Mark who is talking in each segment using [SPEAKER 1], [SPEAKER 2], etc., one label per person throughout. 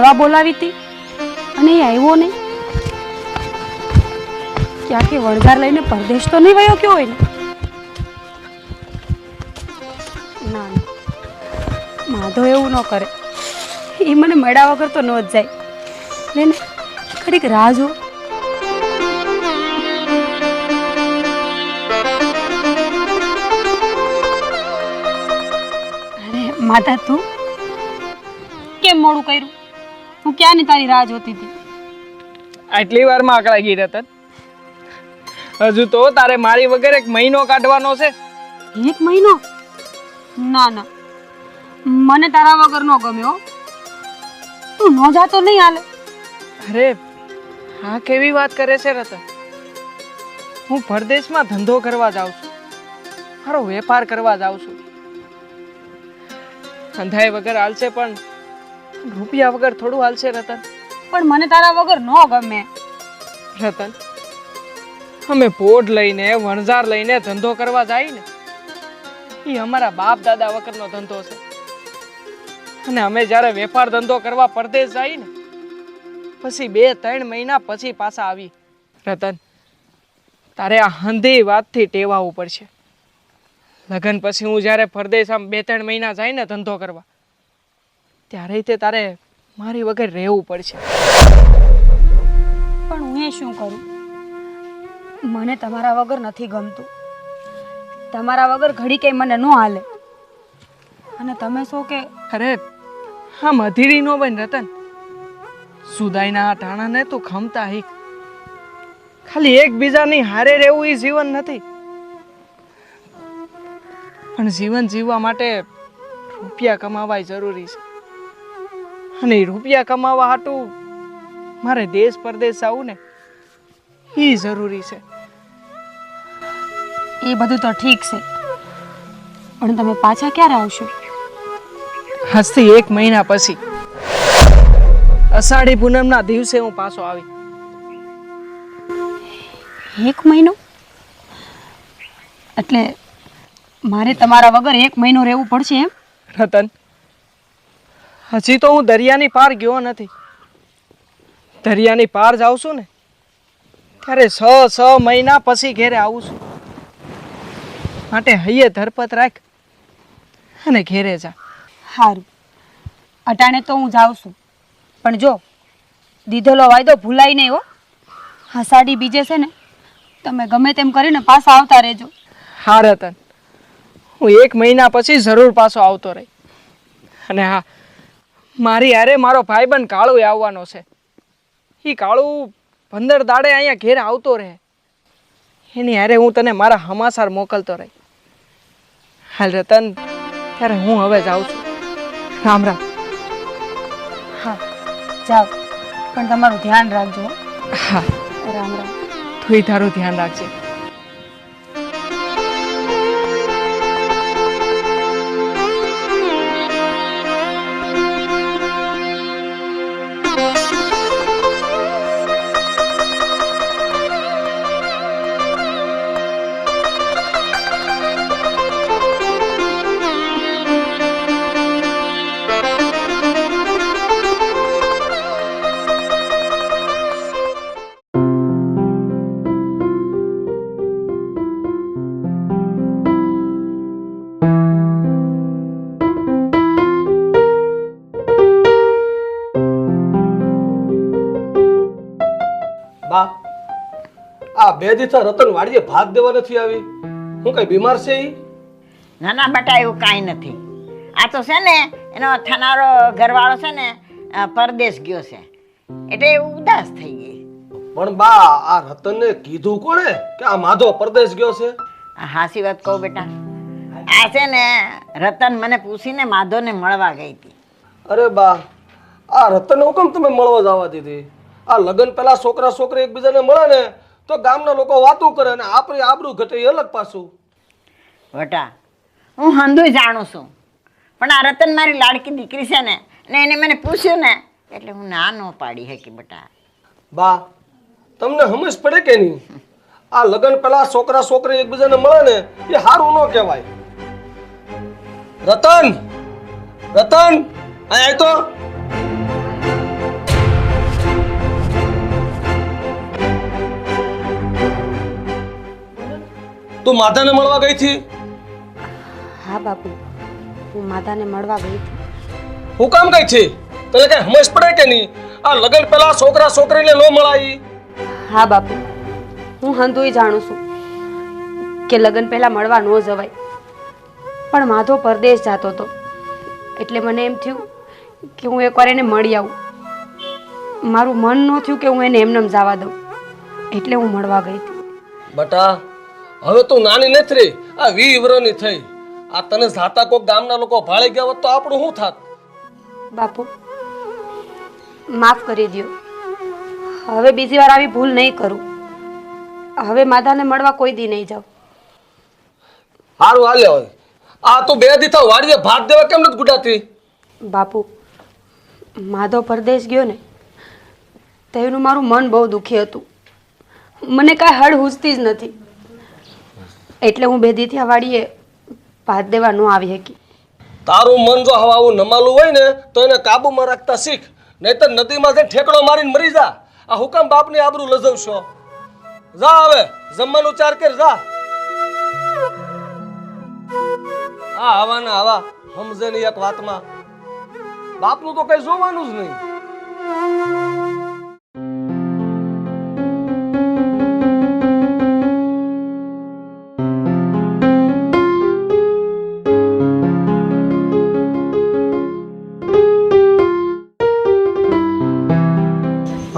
[SPEAKER 1] મળવા બોલાવી હતી અને એ આવ્યો નહીં. ક્યાંક એ વણઝાર લઈને પરદેશ તો નહીં વયો ગયો હોય ને, ના. માધવ એવું ન કરે. એ મને મળ્યા વગર તો ન જ જાય. ને ખરીક રાહ જો અરે, માતા, તું કેમ મોડું કર્યું? હું ક્યાંની તારી રાહ જોતી હતી?
[SPEAKER 2] આટલી વારમાં આકડા ગઈ રતન હજુ તો તારે મારી વગર એક મહિનો કાઢવાનો છે.
[SPEAKER 1] એક મહિનો? ના ના. મને તારા વગર નો ગમ્યો તું નો જાતો નહીં હાલે.
[SPEAKER 2] અરે હા કેવી વાત કરે છે રતન? હું પરદેશમાં ધંધો કરવા જાઉં છું. મારો વેપાર કરવા જાઉં છું. ધંધાએ વગર હાલશે પણ રૂપિયા વગર થોડું હાલશે રતન.
[SPEAKER 1] પણ મને તારા વગર ન ગમે.
[SPEAKER 2] રતન અમે પોડ લઈને વણઝાર લઈને ધંધો કરવા જાય ને એ અમારા બાપ દાદા વગરનો ધંધો છે. અને અમે જ્યારે વેપાર ધંધો કરવા પરદેશ જાય ને પછી બે ત્રણ મહિના પછી પાછા આવી. રતન તારે આ હંધી વાતથી ટેવાવું પડશે. લગ્ન પછી હું જ્યારે પરદેશ આમ બે ત્રણ મહિના જાય ને ધંધો કરવા ત્યારે તે તારે મારી વગર રહેવું પડશે.
[SPEAKER 1] પણ હું એ શું કરું? મને તમારા વગર નથી ગમતું. તમારા વગર ઘડી કે મને ન હાલે. અને તમે શું કે
[SPEAKER 2] અરે હા મધીરી નો બન રતન. સુદાઈના ટાણાને તું ખમતા હીક ખાલી એકબીજાની હારે રહેવું એ જીવન નથી. પણ જીવન જીવવા માટે રૂપિયા કમાવા જરૂરી છે. અને રૂપિયા કમાવા હાટું મારે દેશ પરદેશ આવું ને એ જરૂરી છે.
[SPEAKER 1] એ બધું તો ઠીક છે. પણ તમે પાછા ક્યારે આવશો?
[SPEAKER 2] હસ્તી એક મહિના પછી. અષાઢી પૂનમના દિવસે હું પાછો આવી.
[SPEAKER 1] એક મહિનો? એટલે મારે તમારા વગર એક મહિનો રહેવું પડશે એમ?
[SPEAKER 2] રતન હજી તો હું દરિયાની પાર ગયો નથી. દરિયાની પાર જાઉં છું ને ત્યારે છ છ મહિના પછી ઘેરે આવું છું. માટે હૈયે ધરપત રાખ અને ઘેરે જા.
[SPEAKER 1] સારું અટાણે તો હું જાઉં છું. પણ જો દીધેલો વાયદો ભૂલાય નહીં હો. હા સાડી બીજે છે ને તમે ગમે તેમ કરીને પાછા આવતા રહેજો.
[SPEAKER 2] હા રતન. હું એક મહિના પછી જરૂર પાછો આવતો રહી. અને હા મારી હારે મારો ભાઈબંધ કાળું આવવાનો છે. એ કાળું પંદર દાડે અહીંયા ઘેર આવતો રહે. એની હારે હું તને મારા હમાસાર મોકલતો રહી. હાલ રતન ત્યારે હું હવે જાઉં છું. રામ રામ.
[SPEAKER 1] હા જાઓ. પણ તમારું ધ્યાન રાખજો હા. રામ રામ.
[SPEAKER 2] તું તારું ધ્યાન રાખજે.
[SPEAKER 3] બા આ બે દિવસા રતન વાડીએ ભાગ દેવા નથી આવી. હું કઈ બીમાર છે ઈ?
[SPEAKER 4] ના ના બેટા એવું કાંઈ નથી. આ તો છે ને એનો થનારો ઘરવાળો છે ને પરદેશ ગયો છે. એટલે ઉદાસ થઈ ગઈ.
[SPEAKER 3] પણ બા આ રતનને કીધું કોણે કે આ માધો પરદેશ ગયો છે?
[SPEAKER 4] આ હાસી વાત કહું બેટા. આ છે ને રતન મને પૂછીને માધોને મળવા ગઈ હતી.
[SPEAKER 3] અરે બા આ રતન હુકમ તમે મળવા જવા દીધી. આ લગ્ન પહેલા છોકરા છોકરી એકબીજાને મળે ને તો ગામના લોકો વાતો કરે ને આપણી આબરૂ ઘટે એ અલગ પાછું.
[SPEAKER 4] વટા હું હંધુય જાણું છું. પણ આ રતન મારી લાડકી દીકરી છે ને ને એને મને પૂછ્યું ને એટલે હું ના ન પાડી શકી બટા.
[SPEAKER 3] બા તમને સમજ પડે કે નહીં? આ લગ્ન પહેલા છોકરા છોકરી એકબીજાને મળે ને એ સારું ન કહેવાય. રતન રતન અહીં આય તો. તું માતાને મળવા ગઈ હતી?
[SPEAKER 1] હા બાપુ. હું માતાને મળવા ગઈ હતી
[SPEAKER 3] હું કામ ગઈ છે? તને કઈ સમજ પડે કે નહીં? આ લગન પહેલા છોકરા છોકરીને ન મળાઈ?
[SPEAKER 1] હા બાપુ. હું હંતુય જાણું છું કે લગન પહેલાં મળવા ન જવાય. પણ માધો પરદેશ જતો હતો. એટલે મને એમ થયું કે હું એકવાર એને મળી આવું. મારું મન ન થયું કે હું એને એમનેમ જવા દઉં. એટલે હું મળવા ગઈ હતી.
[SPEAKER 3] બટા હવે તું નાની નથી રહી. આ વી વર્ષની થઈ. આ તને જાતા કોક ગામના લોકો ભાળી ગયા હોત તો આપણું શું થાત?
[SPEAKER 1] બાપુ માફ કરી દ્યો. હવે બીજી વાર આવી ભૂલ નહીં કરું. હવે માધાને મળવા કોઈ દી નહીં જાઉં.
[SPEAKER 3] સારું હાલે હવે. આ તું બે દીથા વાડીએ ભાત દેવા કેમ નથી ગુડાતી?
[SPEAKER 1] બાપુ માધવ પરદેશ ગયો ને તેનું મારું મન બહુ દુખી હતું. મને કાંઈ હળ હુજતી જ નથી. એટલે હું બેદીથી આ વાડીએ ભાત દેવા ન આવી શકી.
[SPEAKER 3] તારું મન જો હવા આવું નમાલું હોય ને, તો એને કાબુમાં રાખતા શીખ. નહીતર નદીમાં જઈને ઠેકડો મારીને મરી જા. આ હુકમ બાપની આબરૂ લજવશો. જા હવે, જમવાનું ચાર કર જા. આ આવા ને આવા સમજે નહીં એક વાતમાં. બાપનું તો કઈ જોવાનું જ નહીં.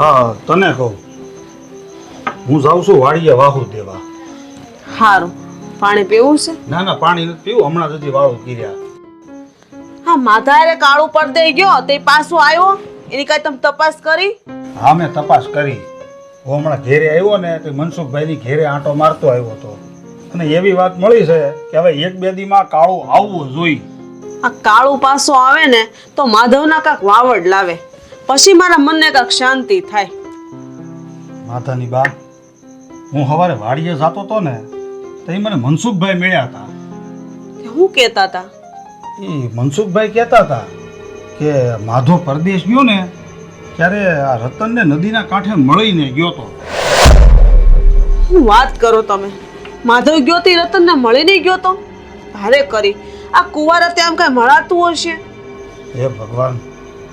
[SPEAKER 5] હા તને કહું. હું જાઉં છું વાડીએ વાહુ દેવા.
[SPEAKER 6] સારું પાણી પીવું છે?
[SPEAKER 5] ના ના પાણી નથી પીવું. હમણાં સુધી વાળું કર્યા
[SPEAKER 6] હા માધારે કાળું પડદે ગયો તે પાછો આવ્યો. એની કાંઈ તમે તપાસ કરી?
[SPEAKER 5] હા મેં તપાસ કરી. હું હમણાં ઘેરે આવ્યો ને તો મનસુખભાઈની ઘેરે આંટો મારતો આવ્યો હતો. અને એવી વાત મળી છે કે હવે એક બે દીમાં કાળું આવવું જોઈએ.
[SPEAKER 6] આ કાળું પાછો આવે ને તો માધવના કાંક વાવડ લાવે. પછી મારા મનને કાંક શાંતિ થાય.
[SPEAKER 5] માતાની બા હું સવારે વાડીએ જતો તો ને તો મને મનસુખભાઈ મળ્યા હતા.
[SPEAKER 6] હું કહેતા હતા?
[SPEAKER 5] એ મનસુખભાઈ કહેતા હતા કે માધો પરદેશ ગયો ને ત્યારે આ રતનને નદીના કાંઠે મળીને ગયો તો.
[SPEAKER 6] હું વાત કરો તમે? માધવ ગયો તે રતનને મળી નહીં ગયો તો? ભારે કરી. આ કુવારા ત્યાં કાંઈ મળાતું હશે?
[SPEAKER 5] હે ભગવાન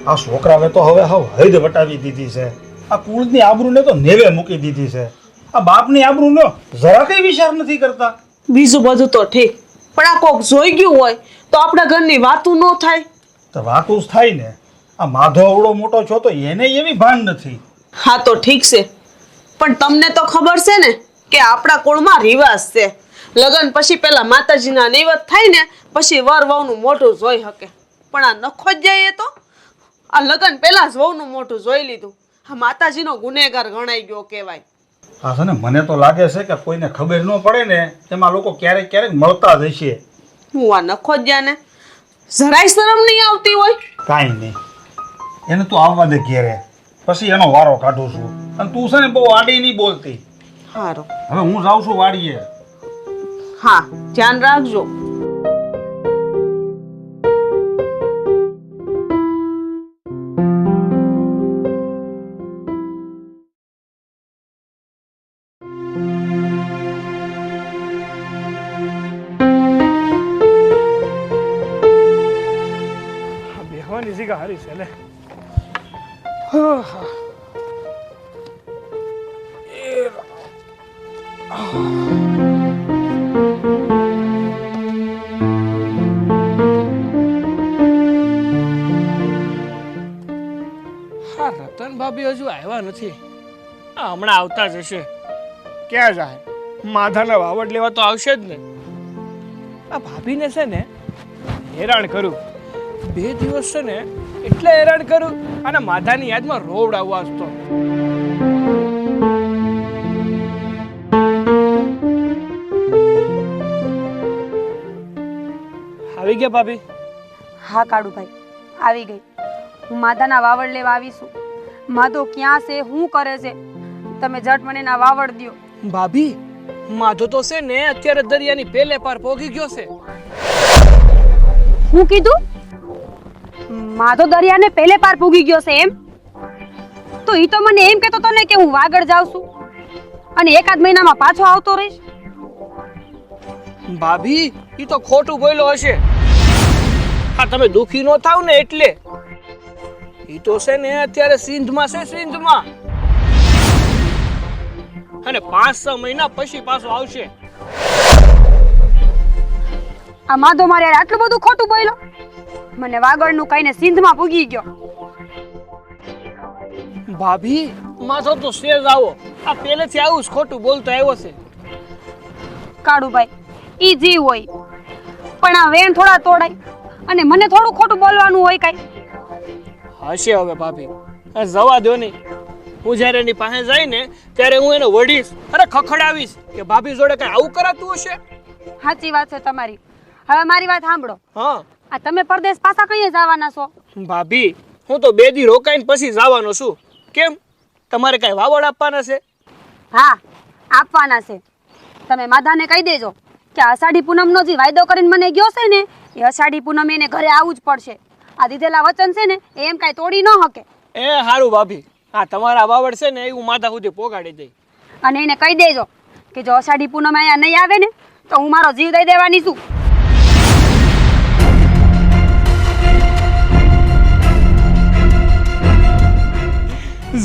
[SPEAKER 5] આ છોકરાવે તો હવે હવે હૈદ વટાવી દીધી છે. આ કુળની આબરૂને તો નેવે મૂકી દીધી છે. આ બાપની આબરૂનો જરા કઈ વિચાર નથી કરતા.
[SPEAKER 6] બીજું બધું તો ઠીક. પણ આ કોક જોઈ ગયું હોય તો આપણા ઘરની વાતું ન થાય.
[SPEAKER 5] તો વાતું જ થાય ને. આ માધો અવડો મોટો છો તો એને એવી ભાન નથી.
[SPEAKER 6] હા તો ઠીક છે. પણ તમને તો ખબર છે ને કે આપણા કુળમાં રિવાજ છે. લગ્ન પછી પેલા માતાજીના નૈવત થાય ને પછી વર વહુનું મોઢું જોઈ શકે પણ આ નખો જ જાય એ તો આ લગ્ન પહેલા જ વહુનું મોઢું જોઈ લીધું. આ માતાજીનો ગુનેગાર ગણાઈ ગયો કહેવાય.
[SPEAKER 5] હા છે ને? મને તો લાગે છે કે કોઈને ખબર ન પડે ને તેમાં લોકો ક્યારેક ક્યારેક મળતા જ હશે.
[SPEAKER 6] હું આ નખો ને જરાય શરમ નહીં આવતી હોય?
[SPEAKER 5] કાંઈ નહીં. એને તું આવવા દે ઘેરે. પછી એનો વારો કાઢું છું. અને તું છે ને બહુ આડી નહીં બોલતી.
[SPEAKER 6] સારું
[SPEAKER 5] હવે હું જાઉં છું વાડીએ.
[SPEAKER 6] હા ધ્યાન રાખજો.
[SPEAKER 2] બેહવાની છે લે હા રતન ભાભી હજુ આવ્યા નથી. આ હમણાં આવતા જ હશે. ક્યાં જાય? માધાના વાવડ લેવા તો આવશે જ ને. આ ભાભીને છે ને હેરાન કરું. બે દિવસ છે ને એટલે હેરાન કરું. અને માધાની યાદમાં રોવડ આવવા તો. આવી ગયા ભાભી?
[SPEAKER 1] હા કાળુભાઈ આવી ગઈ. હું માધાના વાવડ લેવા આવી છું માધો ક્યાં છે શું કરે છે? તમે જટ મને ના વાવડ દ્યો.
[SPEAKER 2] ભાભી માધો તો છે ને અત્યારે દરિયાની પેલે પાર પોગી ગયો છે.
[SPEAKER 1] હું કીધું? માધો દરિયાને પહેલે પાર પૂગી ગયો છે એમ? તો ઈ તો મને એમ કહેતો હતો ને કે હું વાગડ જાઉં છું. અને એકાદ મહિનામાં પાછો આવતો રહીશ.
[SPEAKER 7] ભાભી એ તો ખોટું બોલ્યો હશે. હા તમે દુખી ન થાવ ને એટલે. એ તો છે ને અત્યારે સિંધમાં છે સિંધમાં. અને પાંચ છ મહિના પછી પાછો આવશે.
[SPEAKER 1] આ માધો મારે આટલું બધું ખોટું બોલ્યો? મને વાગડનું કહીને સિંધમાં પૂગી ગયો.
[SPEAKER 7] ભાભી માથો તો સેજ આવો. આ પહેલેથી આવું જ ખોટું બોલતો આવ્યો છે.
[SPEAKER 1] કાળુભાઈ ઈ જીવ હોય. પણ આ વેણ થોડા તોડાય અને મને થોડું ખોટું બોલવાનું હોય કાઈ.
[SPEAKER 7] હશે હવે ભાભી. આ જવા દો નહીં હું જ્યારે એની પાસે જાય ને ત્યારે હું એને વઢીશ અરે ખખડાવીશ કે ભાભી જોડે કઈ આવું કરાતું હશે?
[SPEAKER 1] સાચી વાત છે તમારી. હવે મારી વાત સાંભળો.
[SPEAKER 7] હા.
[SPEAKER 1] આ તમે પરદેશ પાછા કઈ જવાના છો?
[SPEAKER 7] ભાભી હું તો બે દી રોકાઈને પછી જવાનો છું. કેમ? તમારે કઈ વાવડ આપવાના છે?
[SPEAKER 1] હા આપવાના છે. તમે માધાને કહી દેજો કે અષાઢી પૂનમનો જે વાયદો કરીને મને ગયો છે ને એ અષાઢી પૂનમે એને ઘરે આવવું જ પડશે. આ દીધેલા વચન છે ને એ એમ કાંઈ તોડી ન શકે
[SPEAKER 7] એ સારું ભાભી હા તમારા વાવડ છે ને એ હું માથા સુધી પોગાડી દઈ
[SPEAKER 1] અને એને કહી દેજો કે જો અષાઢી પૂનમ અહીંયા નહીં આવે ને તો હું મારો જીવ દઈ દેવાની છું.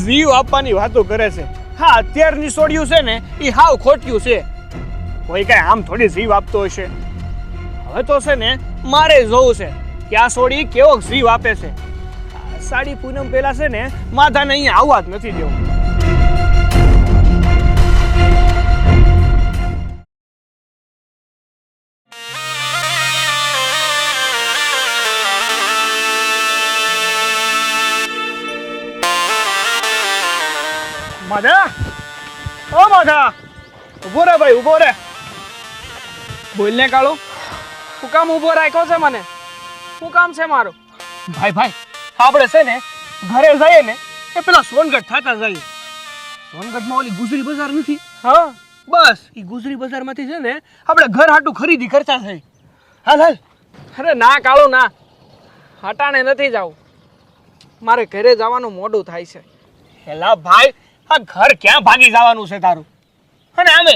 [SPEAKER 7] જીવ આપવાની વાતો કરે છે. હા, અત્યારની સોડિયું છે ને એ હાવ ખોટ્યું છે. કોઈ કઈ આમ થોડી જીવ આપતો હશે? હવે તો છે ને, મારે જોવું છે કે આ સોડી કેવો જીવ આપે છે. સાડી પૂનમ પેલા છે ને, માથાને અહીંયા આવવા જ નથી દેવું. માધા ઓ માધા ઊભો રે ભાઈ ઊભો રે. બોલને કાળો. શું કામ ઊભો રાખ્યો છે મને? શું કામ છે મારું? ભાઈ ભાઈ આપણે છે ને ઘરે જઈએ ને એ પેલા સોનગઢ થતા જઈએ. સોનગઢમાં ઓલી ગુજરી બજાર નથી? હા. બસ એ ગુજરી બજારમાંથી છે ને આપણે ઘર હાટું ખરીદી કરતા થઈ હાલ હાલ. અરે ના કાળો ના. હટાણે નથી જાવું. મારે ઘરે જવાનું મોડું થાય છે. હેલા ભાઈ આ ઘર ક્યાં ભાગી જવાનું છે તારું? અને આમે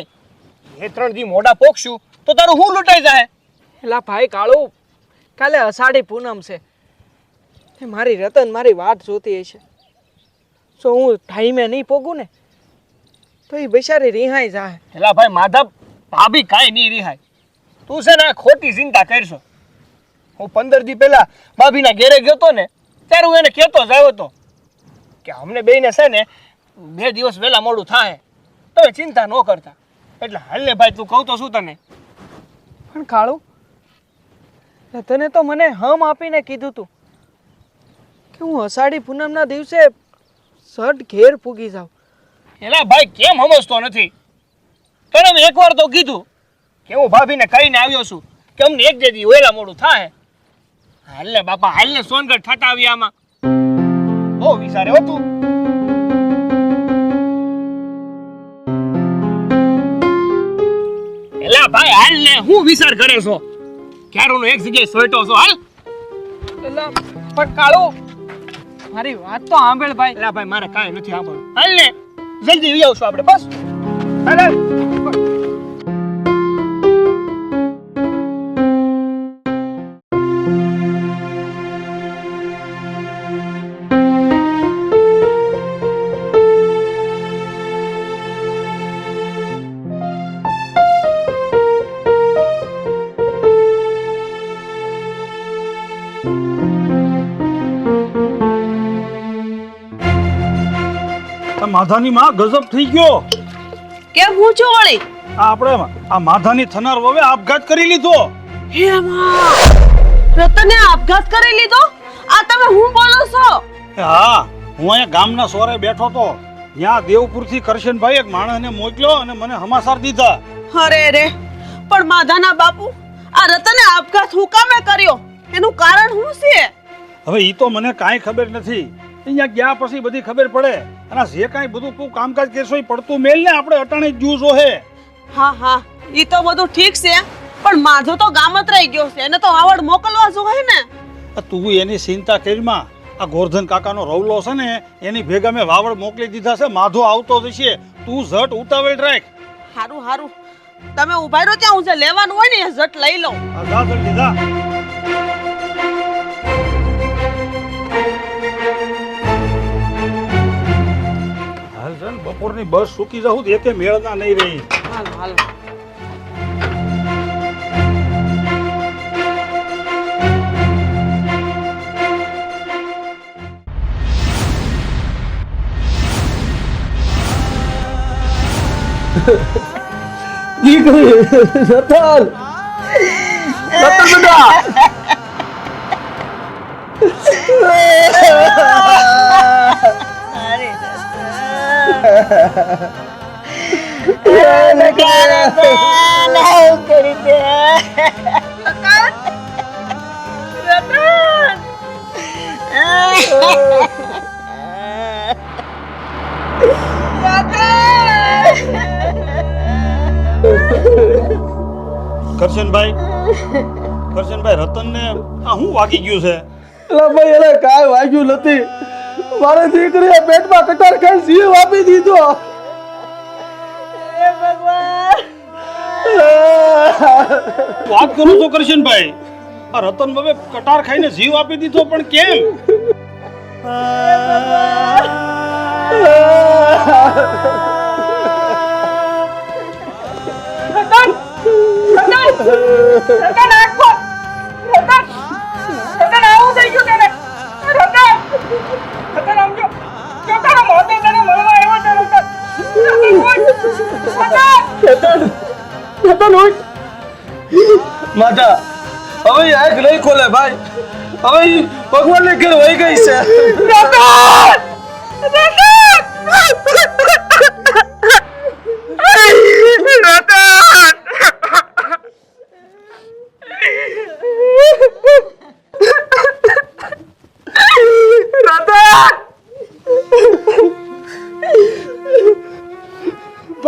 [SPEAKER 7] બે ત્રણ દી મોડા પોકશું તો તારું હું લૂંટાઈ જાય? એલા ભાઈ કાળુ કાલે અષાઢી પૂનમ છે. એ મારી રતન મારી વાટ જોતી હશે જો હું ટાઈમે નહીં પોગું ને તો એ બિચારી રિહાઈ જાય એલા ભાઈ માધવ ભાભી કાંઈ નહીં રિહાય. તું છે ને ખોટી ચિંતા કરશો. હું પંદર દી પહેલા ભાભીના ઘેરે ગયો તો ને ત્યારે હું એને કહેતો જ આવ્યો હતો કે અમને બેને છે ને બે દિવસ વહેલા મોડું થાય. તમે ચિંતા ન કરતા. એટલે હાલ ને ભાઈ તું કહું તો શું તને? પણ કાળુ તને તો મને હમ આપીને કીધું તું કે હું અષાઢી પૂનમના દિવસે સટ ઘેર પૂગી જાઉં. એલા ભાઈ કેમ સમજતો નથી? તને મેં એકવાર તો કીધું કે હું ભાભીને કહીને આવ્યો છું કે અમને એક જે દી વહેલા મોડું થાય. હાલ ને બાપા હાલ ને સોનગઢ થતા આવ્યા આમાં. બહુ વિચારે હો હાલ ને હું વિચાર કરે છો? ક્યારોનો એક જગ્યાએ સોયટો છો હાલ? એલા પણ કાળો મારી વાત તો સાંભળ ભાઈ. એલા ભાઈ મારે કાંઈ નથી સાંભળવું. હાલ ને જલ્દી વી આવશું આપણે બસ. હાલ.
[SPEAKER 5] માધાની માં ગજબ થઈ ગયો.
[SPEAKER 6] કેમ હું છું વળી?
[SPEAKER 5] આ આપણે આ માધાની થનાર વવે આપઘાત કરી લીધો.
[SPEAKER 6] હે માં રતને આપઘાત કરી લીધો? આ તમે હું બોલો છો?
[SPEAKER 5] હા હું અહીંયા ગામના સોરે બેઠો તો ત્યાં દેવપુરથી કરશનભાઈ એક માણસને મોકલ્યો અને મને હમાસાર દીધા.
[SPEAKER 6] અરે રે પણ માધાના બાપુ આ રતને આપઘાત હું કામે કર્યો? એનું કારણ શું છે?
[SPEAKER 5] હવે ઈ તો મને કાંઈ ખબર નથી. અહીંયા ગયા પછી બધી ખબર પડે. અને આ જે કાંઈ બધું તું કામકાજ કરશો એ પડતું મેલ ને આપણે અટાણે જ જ્યુસ હે.
[SPEAKER 6] હા હા. ઈ તો બધું ઠીક છે. પણ માધો તો ગામ જ રહી ગયો છે. એને તો આવડ મોકલવા જોઈએ ને.
[SPEAKER 5] તું એની ચિંતા કરીમાં આ ગોરધન કાકાનો રવલો છે ને એની ભેગા મેં વાવડ મોકલી દીધા છે. માધો આવતો જશે. તું ઝટ ઉતાવળ રાખ.
[SPEAKER 6] હારું હારું. તમે ઊભા રહો ત્યાં હું જે લેવાનું હોય ને એ ઝટ લઈ લઉં.
[SPEAKER 5] આ જા જલ્દી બપોરની બસ સુકી જાઉં તો એકે મેળના નહીં રહી.
[SPEAKER 6] હાલો હાલો.
[SPEAKER 3] દીકરી રતન રતન બેટા.
[SPEAKER 5] કરશનભાઈ કરશનભાઈ રતનને આ શું વાગી ગયું છે?
[SPEAKER 3] એટલે ભાઈ એને કાંઈ વાગ્યું નથી. મારી દીકરીએ પેટમાં કટાર ખાઈ જીવ આપી દીધો.
[SPEAKER 5] વાત કરું છો કરશનભાઈ? આ રતન બાબે કટાર ખાઈને જીવ આપી દીધો પણ કેમ?
[SPEAKER 3] માતા હવે આંખ નહીં ખોલે ભાઈ. હવે ઈ ભગવાનને ઘેર વહી ગઈ છે.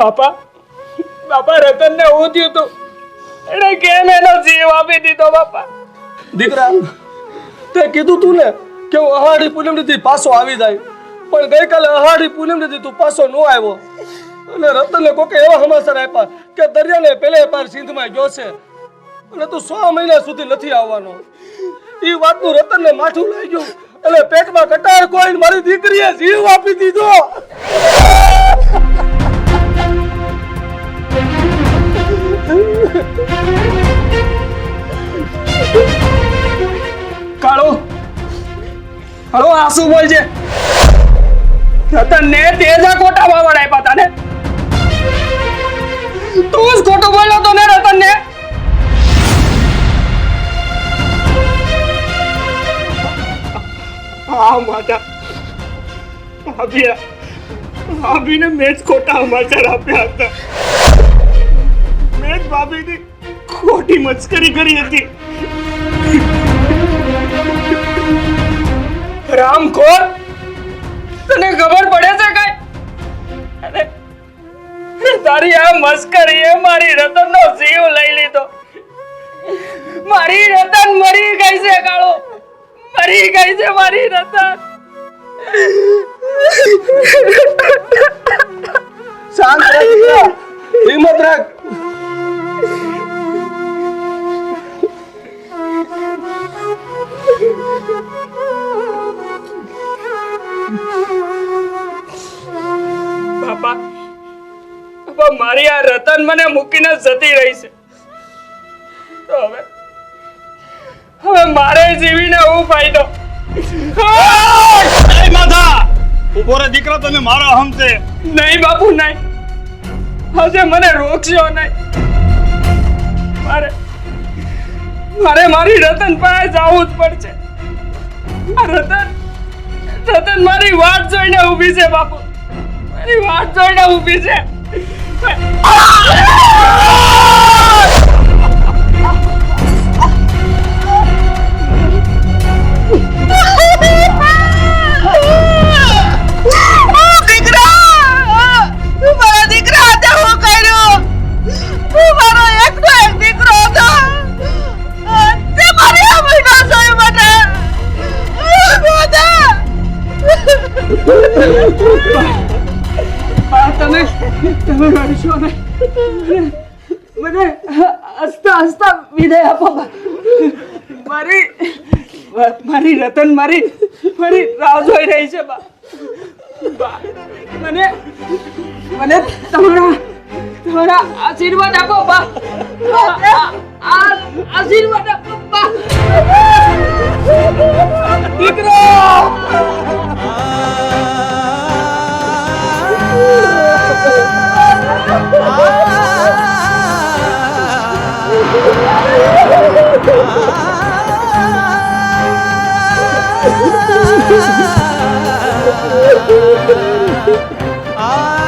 [SPEAKER 2] બાપા બાપા રતન ને હું થયું તું? એને કેમ એનો જીવ આપી દીધો, બાપા?
[SPEAKER 3] દીકરા, તે કીધું તું ને કે હું અહાડી પૂનમ નથી પાછો આવી જાય. પણ ગઈકાલે અહાડી પૂનમ નથી તું પાછો ન આવ્યો. અને રતનને કોકે એવા સમાચાર આપ્યા કે દરિયાને પેલે પાર સિંધમાં ગયો છે. અને તું સો મહિના સુધી નથી આવવાનો. એ વાતનું રતનને માથું લઈ ગયું. એટલે પેટમાં કટાર કોઈ મારી દીકરીએ જીવ આપી દીધો.
[SPEAKER 2] કાળો હળો આંસુ બોલજે રતન ને તેજા ખોટા વાવડ આપ્યા તાને તું જ ખોટું બોલ્યો તો ને રતન ને હા માતા ભાભી ભાભીને મેં જ ખોટા સમાચાર આપ્યા હતા મેં જ ભાભીની ખોટી મસ્કરી કરી હતી. રામખોર તને ખબર પડે છે કઈ? અરે તારી આ મસ્કરી એ મારી રતનનો જીવ લઈ લીધો. મારી રતન મરી ગઈ છે કાળો. મરી ગઈ છે મારી રતન.
[SPEAKER 3] શાંત રાખ હિંમત રાખ.
[SPEAKER 2] આ મને મૂકીને જતી રહી છે. તો હવે હવે મારે જીવીને હું ફાયદો?
[SPEAKER 5] માધા! ઊભો રે દીકરા તમે મારા અહમ છે.
[SPEAKER 2] નહીં બાપુ નહીં. હજે મને રોકશો નહીં. મારે મારે મારી રતન પાસે જવું જ પડશે. રતન રતન મારી વાત જોઈને ઊભી છે બાપુ. મારી વાત જોઈને ઊભી છે. રતન મારી મારી રાહ જોઈ રહી છે બા મને મને તમારા તમારા આશીર્વાદ આપો બા આશીર્વાદ આપો બા દીકરો
[SPEAKER 8] આ